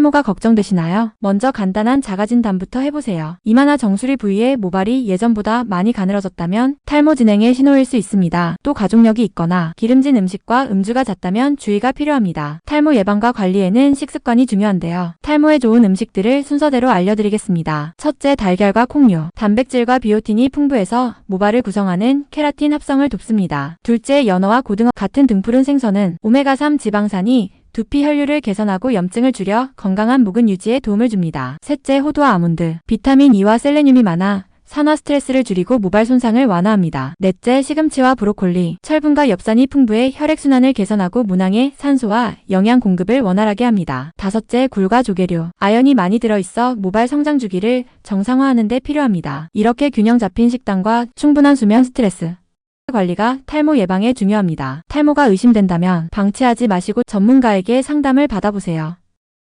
탈모가 걱정되시나요? 먼저 간단한 자가진단부터 해보세요. 이마나 정수리 부위의 모발이 예전보다 많이 가늘어졌다면 탈모 진행의 신호일 수 있습니다. 또 가족력이 있거나 기름진 음식과 음주가 잦다면 주의가 필요합니다. 탈모 예방과 관리에는 식습관이 중요한데요. 탈모에 좋은 음식들을 순서대로 알려드리겠습니다. 첫째, 달걀과 콩류. 단백질과 비오틴이 풍부해서 모발을 구성하는 케라틴 합성을 돕습니다. 둘째, 연어와 고등어 같은 등푸른 생선은 오메가3 지방산이 두피 혈류를 개선하고 염증을 줄여 건강한 목은 유지에 도움을 줍니다. 셋째, 호두와 아몬드. 비타민 E와 셀레늄이 많아 산화 스트레스를 줄이고 모발 손상을 완화합니다. 넷째, 시금치와 브로콜리. 철분과 엽산이 풍부해 혈액순환을 개선하고 문항의 산소와 영양 공급을 원활하게 합니다. 다섯째, 굴과 조개류. 아연이 많이 들어있어 모발 성장 주기를 정상화하는 데 필요합니다. 이렇게 균형 잡힌 식단과 충분한 수면 스트레스, 관리가 탈모 예방에 중요합니다. 탈모가 의심된다면 방치하지 마시고 전문가에게 상담을 받아보세요.